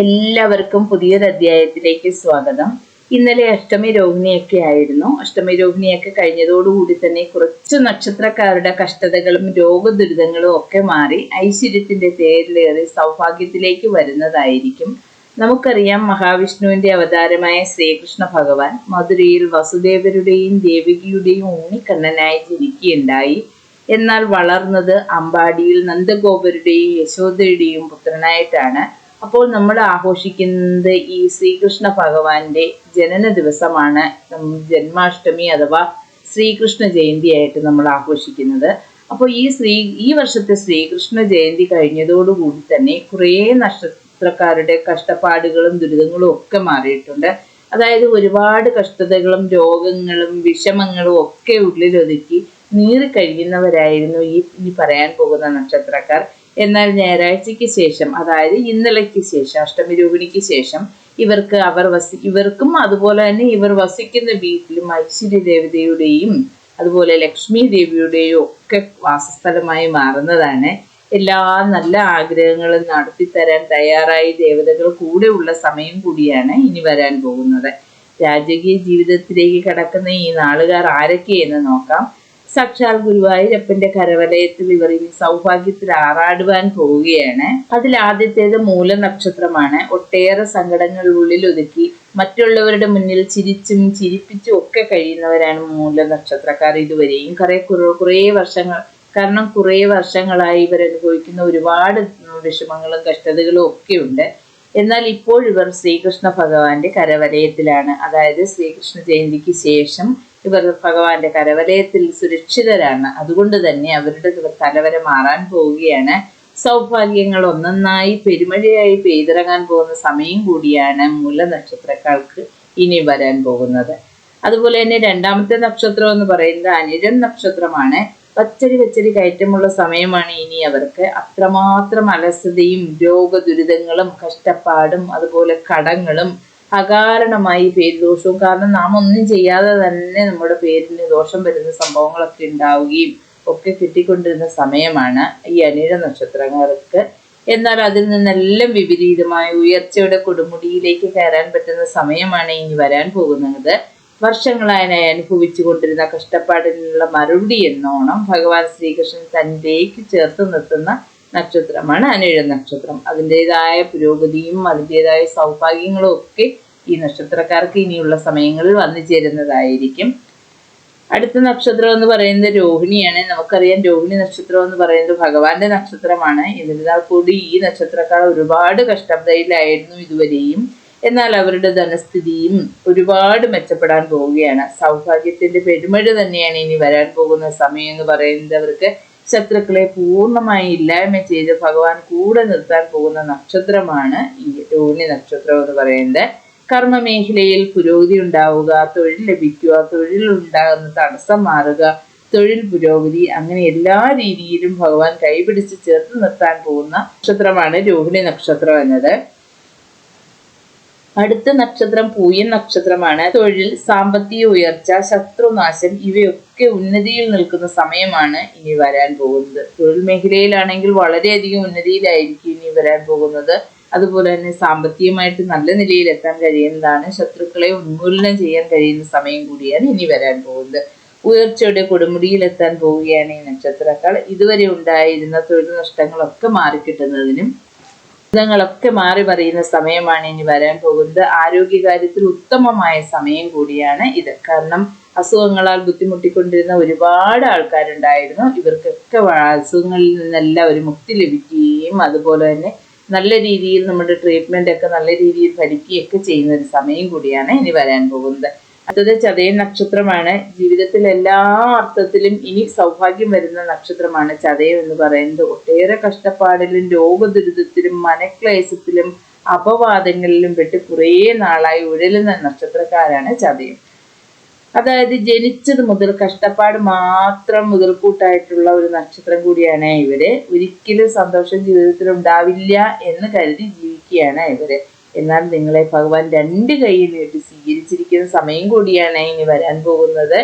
എല്ലാവർക്കും പുതിയൊരു അധ്യായത്തിലേക്ക് സ്വാഗതം. ഇന്നലെ അഷ്ടമി രോഹിണിയൊക്കെ ആയിരുന്നു. അഷ്ടമി രോഹിണിയൊക്കെ കഴിഞ്ഞതോടുകൂടി തന്നെ കുറച്ച് നക്ഷത്രക്കാരുടെ കഷ്ടതകളും രോഗദുരിതങ്ങളും ഒക്കെ മാറി ഐശ്വര്യത്തിന്റെ തേരിലേറി സൗഭാഗ്യത്തിലേക്ക് വരുന്നതായിരിക്കും. നമുക്കറിയാം മഹാവിഷ്ണുവിന്റെ അവതാരമായ ശ്രീകൃഷ്ണ ഭഗവാൻ മധുരയിൽ വസുദേവരുടെയും ദേവികയുടെയും ഊണിക്കണ്ണനായി ജനിക്കുകയുണ്ടായി. എന്നാൽ വളർന്നത് അമ്പാടിയിൽ നന്ദഗോപരുടെയും യശോദയുടെയും പുത്രനായിട്ടാണ്. അപ്പോൾ നമ്മൾ ആഘോഷിക്കുന്നത് ഈ ശ്രീകൃഷ്ണ ഭഗവാന്റെ ജനന ദിവസമാണ്. ജന്മാഷ്ടമി അഥവാ ശ്രീകൃഷ്ണ ജയന്തിയായിട്ട് നമ്മൾ ആഘോഷിക്കുന്നത്. അപ്പോൾ ഈ ശ്രീ ഈ വർഷത്തെ ശ്രീകൃഷ്ണ ജയന്തി കഴിഞ്ഞതോടുകൂടി തന്നെ കുറേ നക്ഷത്രക്കാരുടെ കഷ്ടപ്പാടുകളും ദുരിതങ്ങളും ഒക്കെ മാറിയിട്ടുണ്ട്. അതായത് ഒരുപാട് കഷ്ടതകളും രോഗങ്ങളും വിഷമങ്ങളും ഒക്കെ ഉള്ളിലൊതുക്കി നീറി കഴിയുന്നവരായിരുന്നു ഈ ഇനി പറയാൻ പോകുന്ന നക്ഷത്രക്കാർ. എന്നാൽ ഞായറാഴ്ചയ്ക്ക് ശേഷം അതായത് ഇന്നലയ്ക്ക് ശേഷം അഷ്ടമി രോഹിണിക്ക് ശേഷം ഇവർക്ക് അവർ വസി ഇവർക്കും അതുപോലെ തന്നെ ഇവർ വസിക്കുന്ന വീട്ടിലും ഐശ്വര്യ ദേവതയുടെയും അതുപോലെ ലക്ഷ്മി ദേവിയുടെയും ഒക്കെ വാസസ്ഥലമായി മാറുന്നതാണ്. എല്ലാ നല്ല ആഗ്രഹങ്ങളും നടത്തിത്തരാൻ തയ്യാറായി ദേവതകൾ കൂടെ ഉള്ള സമയം കൂടിയാണ് ഇനി വരാൻ പോകുന്നത്. രാജകീയ ജീവിതത്തിലേക്ക് കടക്കുന്ന ഈ നാളുകാർ ആരൊക്കെയെന്ന് നോക്കാം. സാക്ഷാൽ ഗുരുവായൂരപ്പന്റെ കരവലയത്തിൽ ഇവർ ഇനി സൗഭാഗ്യത്തിൽ ആറാടുവാൻ പോവുകയാണ്. അതിൽ ആദ്യത്തേത് മൂല നക്ഷത്രമാണ്. ഒട്ടേറെ സങ്കടങ്ങൾ ഉള്ളിൽ ഒതുക്കി മറ്റുള്ളവരുടെ മുന്നിൽ ചിരിച്ചും ചിരിപ്പിച്ചും ഒക്കെ കഴിയുന്നവരാണ് മൂല നക്ഷത്രക്കാർ ഇതുവരെയും. കുറെ കുറേ വർഷങ്ങൾ കാരണം കുറേ വർഷങ്ങളായി ഇവർ അനുഭവിക്കുന്ന ഒരുപാട് വിഷമങ്ങളും കഷ്ടതകളും ഒക്കെ ഉണ്ട്. എന്നാൽ ഇപ്പോൾ ഇവർ ശ്രീകൃഷ്ണ ഭഗവാന്റെ കരവലയത്തിലാണ്. അതായത് ശ്രീകൃഷ്ണ ജയന്തിക്ക് ശേഷം ഇവർ ഭഗവാന്റെ കരവലയത്തിൽ സുരക്ഷിതരാണ്. അതുകൊണ്ട് തന്നെ അവരുടെ തലവര മാറാൻ പോവുകയാണ്. സൗഭാഗ്യങ്ങൾ ഒന്നൊന്നായി പെരുമഴയായി പെയ്തിറങ്ങാൻ പോകുന്ന സമയം കൂടിയാണ് മൂല നക്ഷത്രക്കാർക്ക് ഇനി വരാൻ പോകുന്നത്. അതുപോലെ തന്നെ രണ്ടാമത്തെ നക്ഷത്രം എന്ന് പറയുന്നത് അനിരൻ നക്ഷത്രമാണ്. പച്ചരി പച്ചരി കയറ്റമുള്ള സമയമാണ് ഇനി അവർക്ക്. അത്രമാത്രം അലസതയും രോഗദുരിതങ്ങളും കഷ്ടപ്പാടും അതുപോലെ കടങ്ങളും അകാരണമായി പേര് ദോഷവും. കാരണം നാം ഒന്നും ചെയ്യാതെ തന്നെ നമ്മുടെ പേരിന് ദോഷം വരുന്ന സംഭവങ്ങളൊക്കെ ഉണ്ടാവുകയും ഒക്കെ കിട്ടിക്കൊണ്ടിരുന്ന സമയമാണ് ഈ അനിഴ നക്ഷത്രങ്ങൾക്ക്. എന്നാൽ അതിൽ നിന്നെല്ലാം വിപരീതമായ ഉയർച്ചയുടെ കൊടുമുടിയിലേക്ക് കയറാൻ പറ്റുന്ന സമയമാണ് ഇനി വരാൻ പോകുന്നത്. വർഷങ്ങളായി അനുഭവിച്ചു കൊണ്ടിരുന്ന കഷ്ടപ്പാടിനുള്ള മറുപടി എന്നോണം ഭഗവാൻ ശ്രീകൃഷ്ണൻ തന്റെക്ക് ചേർത്ത് നിർത്തുന്ന നക്ഷത്രമാണ് അനിഴ നക്ഷത്രം. അതിന്റെതായ പുരോഗതിയും അതിന്റെതായ സൗഭാഗ്യങ്ങളും ഒക്കെ ഈ നക്ഷത്രക്കാർക്ക് ഇനിയുള്ള സമയങ്ങളിൽ വന്നു ചേരുന്നതായിരിക്കും. അടുത്ത നക്ഷത്രം എന്ന് പറയുന്നത് രോഹിണിയാണ്. നമുക്കറിയാം രോഹിണി നക്ഷത്രം എന്ന് പറയുന്നത് ഭഗവാന്റെ നക്ഷത്രമാണ്. എന്നിരുന്നാൽ കൂടി ഈ നക്ഷത്രക്കാർ ഒരുപാട് കഷ്ടതയിലായിരുന്നു ഇതുവരെയും. എന്നാൽ അവരുടെ ധനസ്ഥിതിയും ഒരുപാട് മെച്ചപ്പെടാൻ പോവുകയാണ്. സൗഭാഗ്യത്തിന്റെ പെരുമഴ തന്നെയാണ് ഇനി വരാൻ പോകുന്ന സമയം എന്ന് പറയുന്നത് അവർക്ക് ശത്രുക്കളെ പൂർണമായി ഇല്ലായ്മ ചെയ്ത് ഭഗവാൻ കൂടെ നിർത്താൻ പോകുന്ന നക്ഷത്രമാണ് ഈ രോഹിണി നക്ഷത്രം എന്ന് പറയുന്നത്. കർമ്മ മേഖലയിൽ പുരോഗതി ഉണ്ടാവുക തൊഴിൽ ലഭിക്കുക തൊഴിൽ ഉണ്ടാകുന്ന തടസ്സം മാറുക തൊഴിൽ പുരോഗതി അങ്ങനെ എല്ലാ രീതിയിലും ഭഗവാൻ കൈപിടിച്ച് ചേർത്ത് നിർത്താൻ പോകുന്ന നക്ഷത്രമാണ് രോഹിണി നക്ഷത്രം എന്നത്. അടുത്ത നക്ഷത്രം പൂയൻ നക്ഷത്രമാണ്. തൊഴിൽ സാമ്പത്തിക ഉയർച്ച ശത്രുനാശം ഇവയൊക്കെ ഉന്നതിയിൽ നിൽക്കുന്ന സമയമാണ് ഇനി വരാൻ പോകുന്നത്. തൊഴിൽ മേഖലയിലാണെങ്കിൽ വളരെയധികം ഉന്നതിയിലായിരിക്കും ഇനി വരാൻ പോകുന്നത്. അതുപോലെ തന്നെ സാമ്പത്തികമായിട്ട് നല്ല നിലയിൽ എത്താൻ കഴിയുന്നതാണ്. ശത്രുക്കളെ ഉന്മൂലനം ചെയ്യാൻ കഴിയുന്ന സമയം കൂടിയാണ് ഇനി വരാൻ പോകുന്നത്. ഉയർച്ചയുടെ കൊടുമുടിയിലെത്താൻ പോവുകയാണ് ഈ നക്ഷത്രക്കാൾ ഇതുവരെ ഉണ്ടായിരുന്ന തൊഴിൽ നഷ്ടങ്ങളൊക്കെ മാറിക്കിട്ടുന്നതിനും ദുരിതങ്ങളൊക്കെ മാറി മറിയുന്ന സമയമാണ് ഇനി വരാൻ പോകുന്നത്. ആരോഗ്യകാര്യത്തിൽ ഉത്തമമായ സമയം കൂടിയാണ് ഇത്. കാരണം അസുഖങ്ങളാൽ ബുദ്ധിമുട്ടിക്കൊണ്ടിരുന്ന ഒരുപാട് ആൾക്കാരുണ്ടായിരുന്നു. ഇവർക്കൊക്കെ അസുഖങ്ങളിൽ നിന്നെല്ലാം ഒരു മുക്തി ലഭിക്കുകയും അതുപോലെ തന്നെ നല്ല രീതിയിൽ നമ്മുടെ ട്രീറ്റ്മെന്റ് ഒക്കെ നല്ല രീതിയിൽ ഭരിക്കുകയൊക്കെ ചെയ്യുന്ന ഒരു സമയം കൂടിയാണ് ഇനി വരാൻ പോകുന്നത്. അടുത്തത് ചതയൻ നക്ഷത്രമാണ്. ജീവിതത്തിൽ എല്ലാ അർത്ഥത്തിലും ഇനി സൗഭാഗ്യം വരുന്ന നക്ഷത്രമാണ് ചതയം എന്ന് പറയുന്നത്. ഒട്ടേറെ കഷ്ടപ്പാടിലും രോഗദുരിതത്തിലും മനക്ലേശത്തിലും അപവാദങ്ങളിലും പെട്ട് കുറേ നാളായി ഉഴലുന്ന നക്ഷത്രക്കാരാണ് ചതയം. അതായത് ജനിച്ചത് മുതൽ കഷ്ടപ്പാട് മാത്രം മുതൽക്കൂട്ടായിട്ടുള്ള ഒരു നക്ഷത്രം കൂടിയാണ് ഇവർ. ഒരിക്കലും സന്തോഷം ജീവിതത്തിൽ ഉണ്ടാവില്ല എന്ന് കരുതി ജീവിക്കുകയാണ് ഇവർ. എന്നാൽ നിങ്ങളെ ഭഗവാൻ രണ്ട് കൈയിൽ നീട്ടി സ്വീകരിച്ചിരിക്കുന്ന സമയം കൂടിയാണ് ഇനി വരാൻ പോകുന്നത്.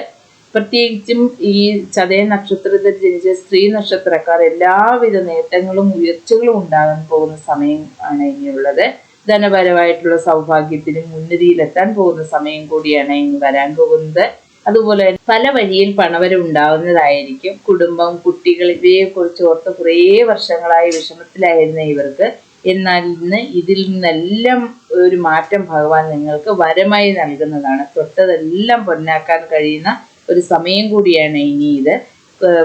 പ്രത്യേകിച്ചും ഈ ചതയ നക്ഷത്രത്തിൽ ജനിച്ച സ്ത്രീ നക്ഷത്രക്കാർ എല്ലാവിധ നേട്ടങ്ങളും ഉയർച്ചകളും ഉണ്ടാകാൻ പോകുന്ന സമയം ആണ് ഇനിയുള്ളത് ധനപരമായിട്ടുള്ള സൗഭാഗ്യത്തിനും ഉന്നതിയിലെത്താൻ പോകുന്ന സമയം കൂടിയാണ് ഇനി വരാൻ പോകുന്നത്. അതുപോലെ പല വഴിയിൽ പണവരം ഉണ്ടാകുന്നതായിരിക്കും കുടുംബം കുട്ടികൾ ഇവയെ കുറിച്ച് ഓർത്ത് കുറേ വർഷങ്ങളായി വിഷമത്തിലായിരുന്ന ഇവർക്ക് എന്നാൽ ഇന്ന് ഇതിൽ നിന്നെല്ലാം ഒരു മാറ്റം ഭഗവാൻ നിങ്ങൾക്ക് വരമായി നൽകുന്നതാണ്. തൊട്ടതെല്ലാം പൊന്നാക്കാൻ കഴിയുന്ന ഒരു സമയം കൂടിയാണ് ഇനി ഇത്.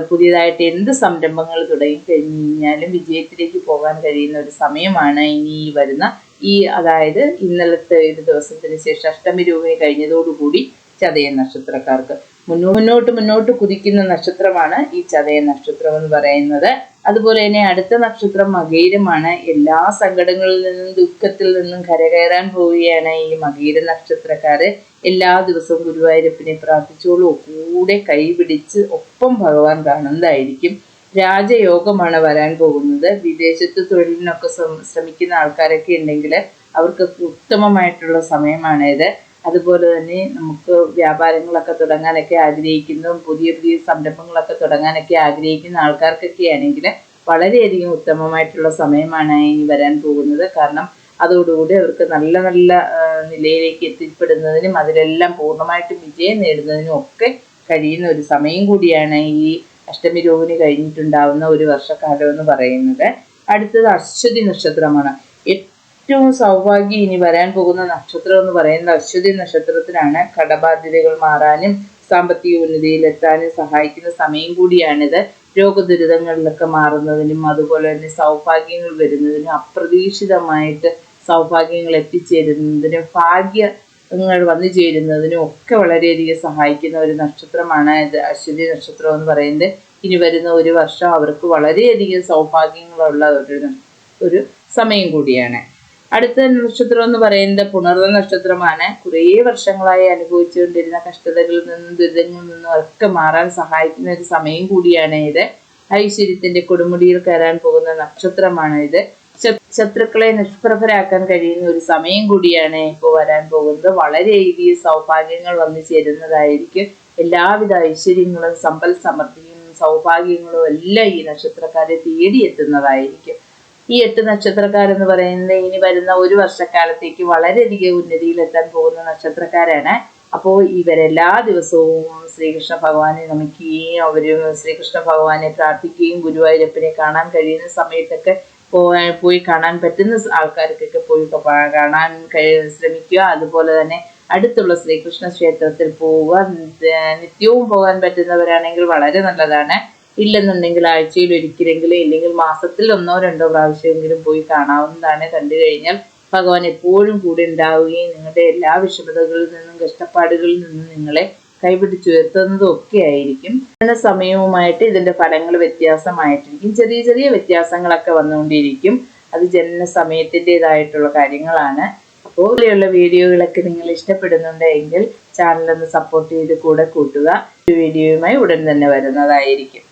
പുതിയതായിട്ട് എന്ത് സംരംഭങ്ങൾ തുടങ്ങി കഴിഞ്ഞു കഴിഞ്ഞാലും വിജയത്തിലേക്ക് പോകാൻ കഴിയുന്ന ഒരു സമയമാണ് ഇനി വരുന്ന ഈ അതായത് ഇന്നലത്തെ ഒരു ദിവസത്തിന് ശേഷം അഷ്ടമി രൂപയെ കഴിഞ്ഞതോടുകൂടി ചതയ നക്ഷത്രക്കാർക്ക്. മുന്നോ- മുന്നോട്ട് മുന്നോട്ട് കുതിക്കുന്ന നക്ഷത്രമാണ് ഈ ചതയ നക്ഷത്രം എന്ന് പറയുന്നത്. അതുപോലെ തന്നെ അടുത്ത നക്ഷത്രം മകീരമാണ് എല്ലാ സങ്കടങ്ങളിൽ നിന്നും ദുഃഖത്തിൽ നിന്നും കരകയറാൻ പോവുകയാണ് ഈ മകീര നക്ഷത്രക്കാര്. എല്ലാ ദിവസവും ഗുരുവായൂരപ്പനെ പ്രാർത്ഥിച്ചോളൂ. കൂടെ കൈപിടിച്ച് ഒപ്പം ഭഗവാൻ കാണുന്നതായിരിക്കും. രാജയോഗമാണ് വരാൻ പോകുന്നത്. വിദേശത്ത് തൊഴിലിനൊക്കെ ശ്രമിക്കുന്ന ആൾക്കാരൊക്കെ ഉണ്ടെങ്കിൽ അവർക്ക് ഉത്തമമായിട്ടുള്ള സമയമാണിത്. അതുപോലെ തന്നെ നമുക്ക് വ്യാപാരങ്ങളൊക്കെ തുടങ്ങാനൊക്കെ ആഗ്രഹിക്കുന്നതും പുതിയ പുതിയ സംരംഭങ്ങളൊക്കെ തുടങ്ങാനൊക്കെ ആഗ്രഹിക്കുന്ന ആൾക്കാർക്കൊക്കെ ആണെങ്കിൽ വളരെയധികം ഉത്തമമായിട്ടുള്ള സമയമാണ് ഇനി വരാൻ പോകുന്നത്. കാരണം അതോടുകൂടി അവർക്ക് നല്ല നല്ല നിലയിലേക്ക് എത്തിപ്പെടുന്നതിനും അതിലെല്ലാം പൂർണമായിട്ടും വിജയം നേടുന്നതിനും ഒക്കെ കഴിയുന്ന ഒരു സമയം കൂടിയാണ് ഈ അഷ്ടമി രോഹിണി കഴിഞ്ഞിട്ടുണ്ടാവുന്ന ഒരു വർഷക്കാലം എന്ന് പറയുന്നത്. അടുത്തത് അശ്വതി നക്ഷത്രമാണ്. ഏറ്റവും സൗഭാഗ്യം ഇനി വരാൻ പോകുന്ന നക്ഷത്രം എന്ന് പറയുന്നത് അശ്വതി നക്ഷത്രത്തിനാണ് കടബാധ്യതകൾ മാറാനും സാമ്പത്തിക ഉന്നതിയിലെത്താനും സഹായിക്കുന്ന സമയം കൂടിയാണിത്. രോഗദുരിതങ്ങളിലൊക്കെ മാറുന്നതിനും അതുപോലെ തന്നെ സൗഭാഗ്യങ്ങൾ വരുന്നതിനും അപ്രതീക്ഷിതമായിട്ട് സൗഭാഗ്യങ്ങൾ എത്തിച്ചേരുന്നതിനും ഭാഗ്യങ്ങൾ വന്നു ചേരുന്നതിനും ഒക്കെ വളരെയധികം സഹായിക്കുന്ന ഒരു നക്ഷത്രമാണ് ഇത്. അശ്വതി നക്ഷത്രം എന്ന് പറയുന്നത് ഇനി വരുന്ന ഒരു വർഷം അവർക്ക് വളരെയധികം സൗഭാഗ്യങ്ങളുള്ള ഒരു ഒരു സമയം കൂടിയാണ്. അടുത്ത നക്ഷത്രം എന്ന് പറയുന്നത് പുണർന്ന നക്ഷത്രമാണ്. കുറേ വർഷങ്ങളായി അനുഭവിച്ചുകൊണ്ടിരുന്ന കഷ്ടതകളിൽ നിന്നും ദുരിതങ്ങളിൽ നിന്നും ഒക്കെ മാറാൻ സഹായിക്കുന്ന ഒരു സമയം കൂടിയാണ് ഇത്. ഐശ്വര്യത്തിന്റെ കൊടുമുടിയിൽ കയറാൻ പോകുന്ന നക്ഷത്രമാണ് ഇത്. ശത്രുക്കളെ നിഷ്പ്രഭരാക്കാൻ കഴിയുന്ന ഒരു സമയം കൂടിയാണ് ഇപ്പോൾ വരാൻ പോകുന്നത്. വളരെയധികം സൗഭാഗ്യങ്ങൾ വന്നു ചേരുന്നതായിരിക്കും. എല്ലാവിധ ഐശ്വര്യങ്ങളും സമ്പൽ സമൃദ്ധിയും സൗഭാഗ്യങ്ങളും എല്ലാം ഈ നക്ഷത്രക്കാരെ തേടിയെത്തുന്നതായിരിക്കും. ഈ എട്ട് നക്ഷത്രക്കാരെന്ന് പറയുന്നത് ഇനി വരുന്ന ഒരു വർഷക്കാലത്തേക്ക് വളരെയധികം ഉന്നതിയിലെത്താൻ പോകുന്ന നക്ഷത്രക്കാരാണ്. അപ്പോൾ ഇവരെല്ലാ ദിവസവും ശ്രീകൃഷ്ണ ഭഗവാനെ നമിക്കുകയും അവർ ശ്രീകൃഷ്ണ ഭഗവാനെ പ്രാർത്ഥിക്കുകയും ഗുരുവായൂരപ്പനെ കാണാൻ കഴിയുന്ന സമയത്തൊക്കെ പോയി പോയി കാണാൻ പറ്റുന്ന ആൾക്കാർക്കൊക്കെ പോയി കാണാൻ ശ്രമിക്കുക. അതുപോലെ തന്നെ അടുത്തുള്ള ശ്രീകൃഷ്ണ ക്ഷേത്രത്തിൽ പോവുക. നിത്യവും പോകാൻ പറ്റുന്നവരാണെങ്കിൽ വളരെ നല്ലതാണ്. ഇല്ലെന്നുണ്ടെങ്കിൽ ആഴ്ചയിൽ ഒരിക്കലെങ്കിലും ഇല്ലെങ്കിൽ മാസത്തിൽ ഒന്നോ രണ്ടോ പ്രാവശ്യമെങ്കിലും പോയി കാണാവുന്നതാണ് കണ്ടു കഴിഞ്ഞാൽ ഭഗവാൻ എപ്പോഴും കൂടെ ഉണ്ടാവുകയും നിങ്ങളുടെ എല്ലാ വിഷമതകളിൽ നിന്നും കഷ്ടപ്പാടുകളിൽ നിന്നും നിങ്ങളെ കൈപിടിച്ചുയർത്തുന്നതും ഒക്കെ ആയിരിക്കും. മരണ സമയവുമായിട്ട് ഇതിന്റെ ഫലങ്ങൾ വ്യത്യാസമായിട്ടിരിക്കും. ചെറിയ ചെറിയ വ്യത്യാസങ്ങളൊക്കെ വന്നുകൊണ്ടിരിക്കും. അത് ജനന സമയത്തിന്റെതായിട്ടുള്ള കാര്യങ്ങളാണ്. അപ്പോൾ ഇവിടെയുള്ള വീഡിയോകളൊക്കെ നിങ്ങൾ ഇഷ്ടപ്പെടുന്നുണ്ടെങ്കിൽ ചാനലൊന്ന് സപ്പോർട്ട് ചെയ്ത് കൂടെ കൂട്ടുക. ഒരു വീഡിയോയുമായി ഉടൻ തന്നെ വരുന്നതായിരിക്കും.